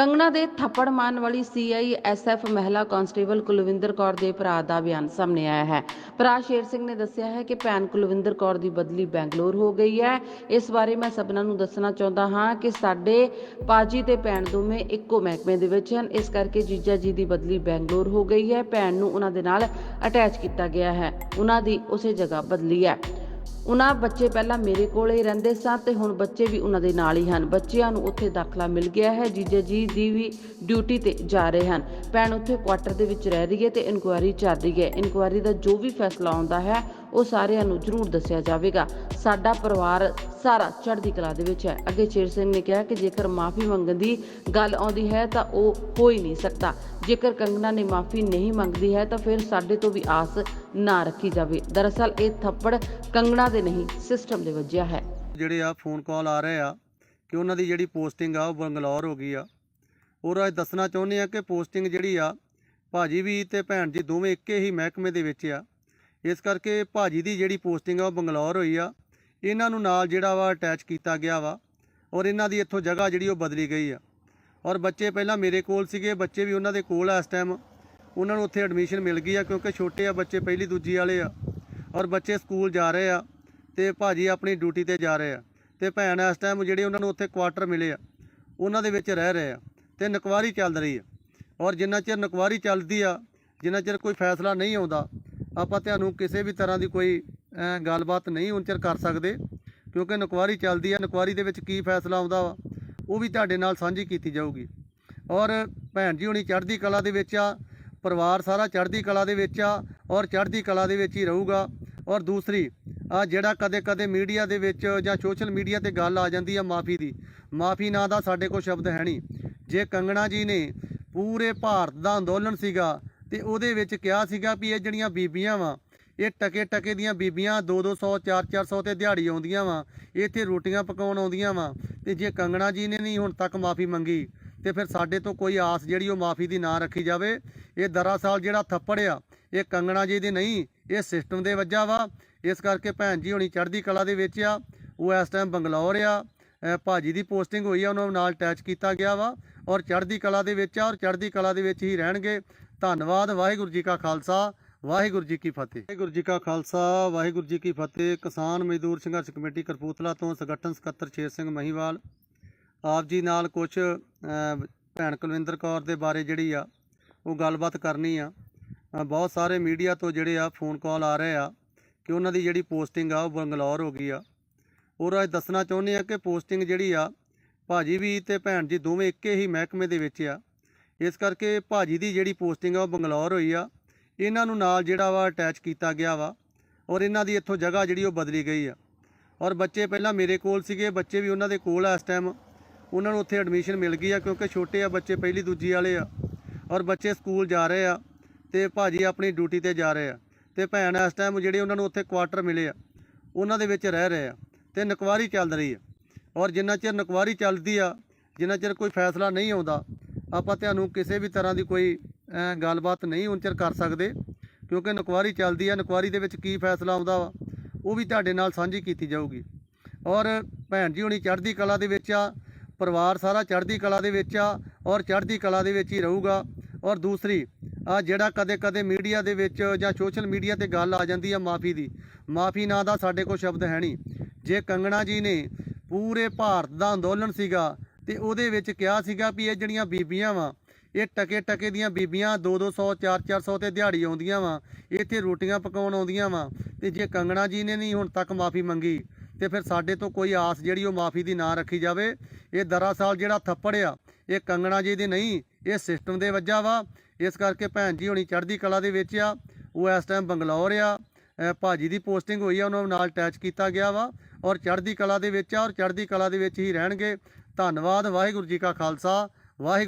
ਕੰਗਣਾ ਦੇ ਥੱਪੜ ਮਾਰਨ ਵਾਲੀ ਸੀਆਈਐਸਐਫ ਮਹਿਲਾ ਕਾਂਸਟੇਬਲ ਕੁਲਵਿੰਦਰ ਕੌਰ ਦੇ ਭਰਾ ਦਾ ਬਿਆਨ ਸਾਹਮਣੇ ਆਇਆ ਹੈ। ਭਰਾ ਸ਼ੇਰ ਸਿੰਘ ਨੇ ਦੱਸਿਆ ਹੈ ਕਿ ਭੈਣ ਕੁਲਵਿੰਦਰ ਕੌਰ ਦੀ ਬਦਲੀ ਬੈਂਗਲੌਰ ਹੋ ਗਈ ਹੈ। ਇਸ ਬਾਰੇ ਮੈਂ ਸਭਨਾਂ ਨੂੰ ਦੱਸਣਾ ਚਾਹੁੰਦਾ ਹਾਂ ਕਿ ਸਾਡੇ ਪਾਜੀ ਤੇ ਭੈਣ ਦੋਵੇਂ ਇੱਕੋ ਮਹਿਕਮੇ ਦੇ ਵਿੱਚ ਹਨ। ਇਸ ਕਰਕੇ ਜੀਜਾ ਜੀ ਦੀ ਬਦਲੀ ਬੈਂਗਲੌਰ ਹੋ ਗਈ ਹੈ। ਭੈਣ ਨੂੰ ਉਹਨਾਂ ਦੇ ਨਾਲ ਅਟੈਚ ਕੀਤਾ ਗਿਆ ਹੈ। ਉਹਨਾਂ ਦੀ ਉਸੇ ਜਗ੍ਹਾ ਬਦਲੀ ਹੈ। ਉਹਨਾਂ ਬੱਚੇ ਪਹਿਲਾਂ ਮੇਰੇ ਕੋਲੇ ਹੀ ਰਹਿੰਦੇ ਸਨ ਤੇ ਹੁਣ ਬੱਚੇ ਵੀ ਉਹਨਾਂ ਦੇ ਨਾਲ ਹੀ ਹਨ। ਬੱਚਿਆਂ ਨੂੰ ਉੱਥੇ ਦਾਖਲਾ ਮਿਲ ਗਿਆ ਹੈ। ਜੀਜਾ ਜੀ ਦੀ ਵੀ ਡਿਊਟੀ ਤੇ ਜਾ ਰਹੇ ਹਨ। ਭੈਣ ਉੱਥੇ ਕੁਆਟਰ ਦੇ ਵਿੱਚ ਰਹਿ ਰਹੀ ਹੈ ਤੇ ਇਨਕੁਆਇਰੀ ਚੱਲ ਰਹੀ ਹੈ। ਇਨਕੁਆਇਰੀ ਦਾ ਜੋ ਵੀ ਫੈਸਲਾ ਆਉਂਦਾ ਹੈ ਉਹ ਸਾਰਿਆਂ ਨੂੰ ਜ਼ਰੂਰ ਦੱਸਿਆ ਜਾਵੇਗਾ। ਸਾਡਾ ਪਰਿਵਾਰ ਸਾਰਾ ਚੜ੍ਹਦੀ ਕਲਾ ਦੇ ਵਿੱਚ ਹੈ। ਅੱਗੇ ਸ਼ੇਰ ਸਿੰਘ ਨੇ ਕਿਹਾ ਕਿ ਜੇਕਰ ਮਾਫੀ ਮੰਗਣ ਦੀ ਗੱਲ ਆਉਂਦੀ ਹੈ ਤਾਂ ਉਹ ਹੋ ਹੀ ਨਹੀਂ ਸਕਦਾ। ਜੇਕਰ ਕੰਗਨਾ ਨੇ ਮਾਫੀ ਨਹੀਂ ਮੰਗਦੀ ਹੈ ਤਾਂ ਫਿਰ ਸਾਡੇ ਤੋਂ ਵੀ ਆਸ ਨਾ ਰੱਖੀ ਜਾਵੇ। ਦਰਅਸਲ ਇਹ ਥੱਪੜ ਕੰਗਣਾ ਦੇ ਨਹੀਂ, ਸਿਸਟਮ ਦੇ ਵੱਜਿਆ ਹੈ। ਜਿਹੜੇ ਆ ਫੋਨ ਕਾਲ ਆ ਰਹੇ ਆ ਕਿ ਉਹਨਾਂ ਦੀ ਜਿਹੜੀ ਪੋਸਟਿੰਗ ਆ ਉਹ ਬੰਗਲੌਰ ਹੋ ਗਈ ਆ। ਔਰ ਅੱਜ ਦੱਸਣਾ ਚਾਹੁੰਦੇ ਆ ਕਿ ਪੋਸਟਿੰਗ ਜਿਹੜੀ ਆ, ਭਾਜੀ ਵੀ ਤੇ ਭੈਣ ਜੀ ਦੋਵੇਂ ਇੱਕੇ ਹੀ ਮਹਿਕਮੇ ਦੇ ਵਿੱਚ ਆ। ਇਸ ਕਰਕੇ ਭਾਜੀ ਦੀ ਜਿਹੜੀ ਪੋਸਟਿੰਗ ਆ ਉਹ ਬੰਗਲੌਰ ਹੋਈ ਆ। ਇਹਨਾਂ ਨੂੰ ਨਾਲ ਜਿਹੜਾ ਵਾ ਅਟੈਚ ਕੀਤਾ ਗਿਆ ਵਾ ਔਰ ਇਹਨਾਂ ਦੀ ਇੱਥੋਂ ਜਗ੍ਹਾ ਜਿਹੜੀ ਉਹ ਬਦਲੀ ਗਈ ਆ। ਔਰ ਬੱਚੇ ਪਹਿਲਾਂ ਮੇਰੇ ਕੋਲ ਸੀਗੇ, ਬੱਚੇ ਵੀ ਉਹਨਾਂ ਦੇ ਕੋਲ ਆ ਇਸ ਟਾਈਮ ਉਹਨਾਂ ਨੂੰ ਉੱਥੇ ਐਡਮਿਸ਼ਨ ਮਿਲ ਗਈ ਆ ਕਿਉਂਕਿ ਛੋਟੇ ਆ ਬੱਚੇ, ਪਹਿਲੀ ਦੂਜੀ ਵਾਲੇ ਆ। ਔਰ ਬੱਚੇ ਸਕੂਲ ਜਾ ਰਹੇ ਆ ਤੇ ਭਾਜੀ ਆਪਣੀ ਡਿਊਟੀ ਤੇ ਜਾ ਰਹੇ ਆ। ਤੇ ਭੈਣ ਇਸ ਟਾਈਮ ਜਿਹੜੇ ਉਹਨਾਂ ਨੂੰ ਉੱਥੇ ਕੁਆਟਰ ਮਿਲੇ ਆ, ਉਹਨਾਂ ਦੇ ਵਿੱਚ ਰਹਿ ਰਹੇ ਆ ਤੇ ਨਕਵਾਰੀ ਚੱਲ ਰਹੀ ਆ। ਔਰ ਜਿੰਨਾ ਚਿਰ ਨਕਵਾਰੀ ਚੱਲਦੀ ਆ, ਜਿੰਨਾ ਚਿਰ ਕੋਈ ਫੈਸਲਾ ਨਹੀਂ ਆਉਂਦਾ ਆਪਾਂ ਤੁਹਾਨੂੰ ਕਿਸੇ ਵੀ ਤਰ੍ਹਾਂ ਦੀ ਕੋਈ ਗੱਲਬਾਤ ਨਹੀਂ ਉਨਚਰ ਕਰ ਸਕਦੇ, ਕਿਉਂਕਿ ਨਕਵਾਰੀ ਚੱਲਦੀ ਆ ਨਕਵਾਰੀ ਦੇ ਵਿੱਚ ਕੀ ਫੈਸਲਾ ਆਉਂਦਾ ਵਾ, ਉਹ ਵੀ ਤੁਹਾਡੇ ਨਾਲ ਸਾਂਝੀ ਕੀਤੀ ਜਾਊਗੀ। ਔਰ ਭੈਣ ਜੀ ਹੁਣੀ ਚੜ੍ਹਦੀ ਕਲਾ ਦੇ ਵਿੱਚ ਆ, ਪਰਿਵਾਰ ਸਾਰਾ ਚੜ੍ਹਦੀ ਕਲਾ ਦੇ ਵਿੱਚ ਆ, ਔਰ ਚੜ੍ਹਦੀ ਕਲਾ ਦੇ ਵਿੱਚ ਹੀ ਰਹੂਗਾ। ਔਰ ਦੂਸਰੀ, ਆ ਜਿਹੜਾ ਕਦੇ ਕਦੇ ਮੀਡੀਆ ਦੇ ਵਿੱਚ ਜਾਂ ਸੋਸ਼ਲ ਮੀਡੀਆ ਤੇ ਗੱਲ ਆ ਜਾਂਦੀ ਆ ਮਾਫੀ ਦੀ, ਮਾਫੀ ਨਾਂ ਦਾ ਸਾਡੇ ਕੋਲ ਸ਼ਬਦ ਹੈ ਨਹੀਂ। ਜੇ ਕੰਗਣਾ ਜੀ ਨੇ ਪੂਰੇ ਭਾਰਤ ਦਾ ਅੰਦੋਲਨ ਸੀਗਾ ਤੇ ਉਹਦੇ ਵਿੱਚ ਕਿਹਾ ਸੀਗਾ ਵੀ ਇਹ ਜਿਹੜੀਆਂ ਬੀਬੀਆਂ ਵਾ, ਇਹ ਟਕੇ ਟਕੇ ਦੀਆਂ ਬੀਬੀਆਂ 2-200 4-400 ਤੇ ਦਿਹਾੜੀ ਆਉਂਦੀਆਂ ਵਾ ਇੱਥੇ ਰੋਟੀਆਂ ਪਕਾਉਣ ਆਉਂਦੀਆਂ ਵਾ, ਤੇ ਜੇ ਕੰਗਣਾ ਜੀ ਨੇ ਨਹੀਂ ਹੁਣ ਤੱਕ ਮਾਫੀ ਮੰਗੀ, ਤੇ ਫਿਰ ਸਾਡੇ ਤੋਂ ਕੋਈ ਆਸ ਜਿਹੜੀ ਉਹ ਮਾਫੀ ਦੀ ਨਾ ਰੱਖੀ ਜਾਵੇ, ਇਹ ਦਰਅਸਲ ਜਿਹੜਾ ਥੱਪੜ ਆ, ਇਹ ਕੰਗਣਾ ਜੀ ਦੀ ਨਹੀਂ, ਇਹ ਸਿਸਟਮ ਦੇ ਵੱਜਾ ਵਾ, ਇਸ ਕਰਕੇ ਭੈਣ ਜੀ ਹੁਣੀ ਚੜ੍ਹਦੀ ਕਲਾ ਦੇ ਵਿੱਚ ਆ, ਉਹ ਇਸ ਟਾਈਮ ਬੰਗਲੌਰ ਆ, ਅਹ ਭਾਜੀ ਦੀ ਪੋਸਟਿੰਗ ਹੋਈ ਆ, ਉਹਨਾਂ ਨੂੰ ਨਾਲ ਅਟੈਚ ਕੀਤਾ ਗਿਆ ਵਾ ਔਰ ਚੜ੍ਹਦੀ ਕਲਾ ਦੇ ਵਿੱਚ ਆ ਔਰ ਚੜ੍ਹਦੀ ਕਲਾ ਦੇ ਵਿੱਚ ਹੀ ਰਹਿਣਗੇ। ਧੰਨਵਾਦ, ਵਾਹਿਗੁਰੂ ਜੀ ਕਾ ਖਾਲਸਾ, ਵਾਹਿਗੁਰੂ ਜੀ ਕੀ ਫਤਿਹ। ਵਾਹਿਗੁਰੂ ਜੀ ਕਾ ਖਾਲਸਾ, ਵਾਹਿਗੁਰੂ ਜੀ ਕੀ ਫਤਿਹ। ਕਿਸਾਨ ਮਜ਼ਦੂਰ ਸੰਘਰਸ਼ ਕਮੇਟੀ ਕਰਪੂਥਲਾ ਤੋਂ ਸੰਗਠਨ ਸਕੱਤਰ ਸ਼ੇਰ ਸਿੰਘ ਮਹੀਵਾਲ। ਆਪ ਜੀ ਨਾਲ ਕੁਝ ਭੈਣ ਕੁਲਵਿੰਦਰ ਕੌਰ ਦੇ ਬਾਰੇ ਜਿਹੜੀ ਆ, ਉਹ ਗੱਲਬਾਤ ਕਰਨੀ ਆ। ਬਹੁਤ ਸਾਰੇ ਮੀਡੀਆ ਤੋਂ ਜਿਹੜੇ ਆ ਫੋਨ ਕਾਲ ਆ ਰਹੇ ਆ ਕਿ ਉਹਨਾਂ ਦੀ ਜਿਹੜੀ ਪੋਸਟਿੰਗ ਆ, ਉਹ ਬੰਗਲੌਰ ਹੋ ਗਈ ਆ। ਔਰ ਅੱਜ ਦੱਸਣਾ ਚਾਹੁੰਦੇ ਆ ਕਿ ਪੋਸਟਿੰਗ ਜਿਹੜੀ ਆ ਭਾਜੀ ਵੀ ਤੇ ਭੈਣ ਜੀ ਦੋਵੇਂ ਇੱਕੇ ਹੀ ਮਹਿਕਮੇ ਦੇ ਵਿੱਚ ਆ। ਇਸ ਕਰਕੇ ਭਾਜੀ ਦੀ ਜਿਹੜੀ ਪੋਸਟਿੰਗ ਆ ਉਹ ਬੰਗਲੌਰ ਹੋਈ ਆ। ਇਹਨਾਂ ਨੂੰ ਨਾਲ ਜਿਹੜਾ ਵਾ ਅਟੈਚ ਕੀਤਾ ਗਿਆ ਵਾ ਔਰ ਇਹਨਾਂ ਦੀ ਇੱਥੋਂ ਜਗ੍ਹਾ ਜਿਹੜੀ ਉਹ ਬਦਲੀ ਗਈ ਆ। ਔਰ ਬੱਚੇ ਪਹਿਲਾਂ ਮੇਰੇ ਕੋਲ ਸੀਗੇ, ਬੱਚੇ ਵੀ ਉਹਨਾਂ ਦੇ ਕੋਲ ਆ ਇਸ ਟਾਈਮ। ਉਹਨਾਂ ਨੂੰ ਉੱਥੇ ਐਡਮਿਸ਼ਨ ਮਿਲ ਗਈ ਆ ਕਿਉਂਕਿ ਛੋਟੇ ਆ ਬੱਚੇ ਪਹਿਲੀ ਦੂਜੀ ਵਾਲੇ ਆ। ਔਰ ਬੱਚੇ ਸਕੂਲ ਜਾ ਰਹੇ ਆ ਤੇ ਭਾਜੀ ਆਪਣੀ ਡਿਊਟੀ ਤੇ ਜਾ ਰਹੇ ਆ। ਤੇ ਭੈਣ ਇਸ ਟਾਈਮ ਜਿਹੜੇ ਉਹਨਾਂ ਨੂੰ ਉੱਥੇ ਕੁਆਟਰ ਮਿਲੇ ਆ, ਉਹਨਾਂ ਦੇ ਵਿੱਚ ਰਹਿ ਰਹੇ ਆ ਤੇ ਨਕਵਾਰੀ ਚੱਲ ਰਹੀ ਆ। ਔਰ ਜਿੰਨਾ ਚਿਰ ਨਕਵਾਰੀ ਚੱਲਦੀ ਆ, ਜਿੰਨਾ ਚਿਰ ਕੋਈ ਫੈਸਲਾ ਨਹੀਂ ਆਉਂਦਾ, ਆਪਾਂ ਤੁਹਾਨੂੰ ਕਿਸੇ ਵੀ ਤਰ੍ਹਾਂ ਦੀ ਕੋਈ ਗੱਲਬਾਤ ਨਹੀਂ ਹੁਣ ਚਿਰ ਕਰ ਸਕਦੇ, ਕਿਉਂਕਿ ਨਕਵਾਰੀ ਚੱਲਦੀ ਆ, ਨਕਵਾਰੀ ਦੇ ਵਿੱਚ ਕੀ ਫੈਸਲਾ ਆਉਂਦਾ ਵਾ, ਉਹ ਵੀ ਤੁਹਾਡੇ ਨਾਲ ਸਾਂਝੀ ਕੀਤੀ ਜਾਊਗੀ। ਔਰ ਭੈਣ ਜੀ, ਹੁਣੀ ਚੜ੍ਹਦੀ ਕਲਾ ਦੇ ਵਿੱਚ ਆ, ਪਰਿਵਾਰ ਸਾਰਾ ਚੜ੍ਹਦੀ ਕਲਾ ਦੇ ਵਿੱਚ ਆ, ਔਰ ਚੜ੍ਹਦੀ ਕਲਾ ਦੇ ਵਿੱਚ ਹੀ ਰਹੂਗਾ। ਔਰ ਦੂਸਰੀ, ਆ ਜਿਹੜਾ ਕਦੇ ਕਦੇ ਮੀਡੀਆ ਦੇ ਵਿੱਚ ਜਾਂ ਸੋਸ਼ਲ ਮੀਡੀਆ ਤੇ ਗੱਲ ਆ ਜਾਂਦੀ ਆ ਮਾਫੀ ਦੀ, ਮਾਫੀ ਨਾਂ ਦਾ ਸਾਡੇ ਕੋਲ ਸ਼ਬਦ ਹੈ ਨਹੀਂ। ਜੇ ਕੰਗਣਾ ਜੀ ਨੇ ਪੂਰੇ ਭਾਰਤ ਦਾ ਅੰਦੋਲਨ ਸੀਗਾ ਤੇ ਉਹਦੇ ਵਿੱਚ ਕਿਹਾ ਸੀਗਾ ਵੀ ਇਹ ਜਿਹੜੀਆਂ ਬੀਬੀਆਂ ਵਾ, ਇਹ ਟਕੇ ਟਕੇ ਦੀਆਂ ਬੀਬੀਆਂ 2-200 4-400 ਤੇ ਦਿਹਾੜੀ ਆਉਂਦੀਆਂ ਵਾ, ਇੱਥੇ ਰੋਟੀਆਂ ਪਕਾਉਣ ਆਉਂਦੀਆਂ ਵਾ ਤੇ ਜੇ ਕੰਗਣਾ ਜੀ ਨੇ ਨਹੀਂ ਹੁਣ ਤੱਕ ਮਾਫੀ ਮੰਗੀ ਤੇ ਫਿਰ ਸਾਡੇ ਤੋਂ ਕੋਈ ਆਸ ਜਿਹੜੀ ਉਹ ਮਾਫੀ ਦੀ ਨਾ ਰੱਖੀ ਜਾਵੇ, ਇਹ ਦਰਅਸਲ ਜਿਹੜਾ ਥੱਪੜ ਆ, ਇਹ ਕੰਗਣਾ ਜੀ ਦੇ ਨਹੀਂ, ਇਹ ਸਿਸਟਮ ਦੇ ਵੱਜਾ ਵਾ, ਇਸ ਕਰਕੇ ਭੈਣ ਜੀ ਹੁਣੀ ਚੜ੍ਹਦੀ ਕਲਾ ਦੇ ਵਿੱਚ ਆ, ਉਹ ਇਸ ਟਾਈਮ ਬੰਗਲੌਰ ਆ, ਅਹ ਭਾਜੀ ਦੀ ਪੋਸਟਿੰਗ ਹੋਈ ਆ, ਉਹਨਾਂ ਨੂੰ ਨਾਲ ਅਟੈਚ ਕੀਤਾ ਗਿਆ ਵਾ ਔਰ ਚੜ੍ਹਦੀ ਕਲਾ ਦੇ ਵਿੱਚ ਆ ਔਰ ਚੜ੍ਹਦੀ ਕਲਾ ਦੇ ਵਿੱਚ ਹੀ ਰਹਿਣਗੇ। ਧੰਨਵਾਦ, ਵਾਹਿਗੁਰੂ ਜੀ ਕਾ ਖਾਲਸਾ ਵਾਹਿਗੁਰੂ